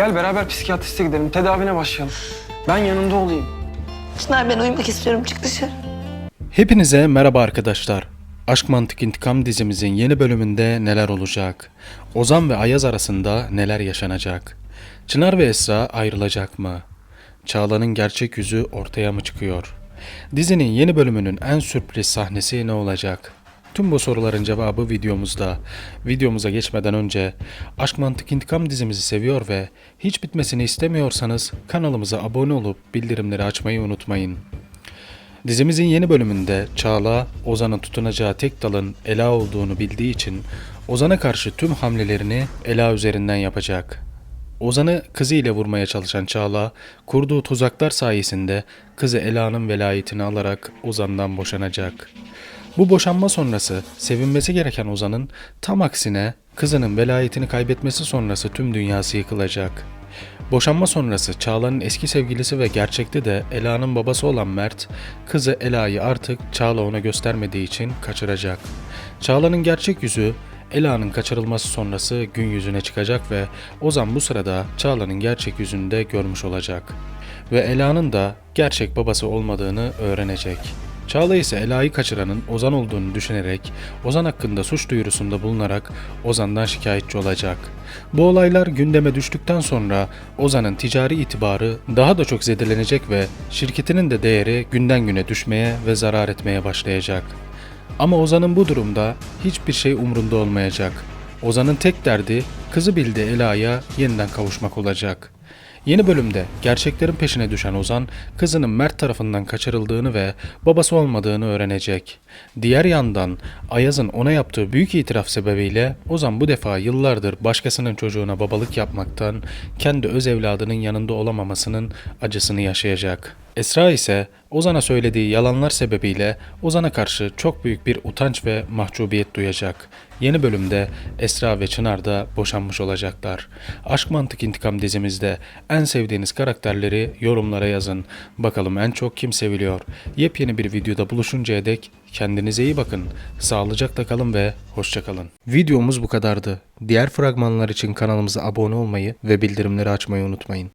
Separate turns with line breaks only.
Gel beraber psikiyatriste gidelim. Tedavine başlayalım. Ben yanında olayım.
Çınar ben uyumak istiyorum çık dışarı.
Hepinize merhaba arkadaşlar. Aşk Mantık İntikam dizimizin yeni bölümünde neler olacak? Ozan ve Ayaz arasında neler yaşanacak? Çınar ve Esra ayrılacak mı? Çağla'nın gerçek yüzü ortaya mı çıkıyor? Dizinin yeni bölümünün en sürpriz sahnesi ne olacak? Tüm bu soruların cevabı videomuzda. Videomuza geçmeden önce Aşk Mantık İntikam dizimizi seviyor ve hiç bitmesini istemiyorsanız kanalımıza abone olup bildirimleri açmayı unutmayın. Dizimizin yeni bölümünde Çağla, Ozan'ın tutunacağı tek dalın Ela olduğunu bildiği için Ozan'a karşı tüm hamlelerini Ela üzerinden yapacak. Ozan'ı kızı ile vurmaya çalışan Çağla, kurduğu tuzaklar sayesinde kızı Ela'nın velayetini alarak Ozan'dan boşanacak. Bu boşanma sonrası sevinmesi gereken Ozan'ın tam aksine kızının velayetini kaybetmesi sonrası tüm dünyası yıkılacak. Boşanma sonrası Çağla'nın eski sevgilisi ve gerçekte de Ela'nın babası olan Mert, kızı Ela'yı artık Çağla ona göstermediği için kaçıracak. Çağla'nın gerçek yüzü Ela'nın kaçırılması sonrası gün yüzüne çıkacak ve Ozan bu sırada Çağla'nın gerçek yüzünü de görmüş olacak. Ve Ela'nın da gerçek babası olmadığını öğrenecek. Çağla ise Ela'yı kaçıranın Ozan olduğunu düşünerek Ozan hakkında suç duyurusunda bulunarak Ozan'dan şikayetçi olacak. Bu olaylar gündeme düştükten sonra Ozan'ın ticari itibarı daha da çok zedelenecek ve şirketinin de değeri günden güne düşmeye ve zarar etmeye başlayacak. Ama Ozan'ın bu durumda hiçbir şey umrunda olmayacak. Ozan'ın tek derdi kızı bildiği Ela'ya yeniden kavuşmak olacak. Yeni bölümde gerçeklerin peşine düşen Ozan, kızının Mert tarafından kaçırıldığını ve babası olmadığını öğrenecek. Diğer yandan Ayaz'ın ona yaptığı büyük itiraf sebebiyle Ozan bu defa yıllardır başkasının çocuğuna babalık yapmaktan, kendi öz evladının yanında olamamasının acısını yaşayacak. Esra ise Ozan'a söylediği yalanlar sebebiyle Ozan'a karşı çok büyük bir utanç ve mahcubiyet duyacak. Yeni bölümde Esra ve Çınar da boşanmış olacaklar. Aşk Mantık İntikam dizimizde en sevdiğiniz karakterleri yorumlara yazın. Bakalım en çok kim seviliyor? Yepyeni bir videoda buluşuncaya dek kendinize iyi bakın. Sağlıcakla kalın ve hoşçakalın. Videomuz bu kadardı. Diğer fragmanlar için kanalımıza abone olmayı ve bildirimleri açmayı unutmayın.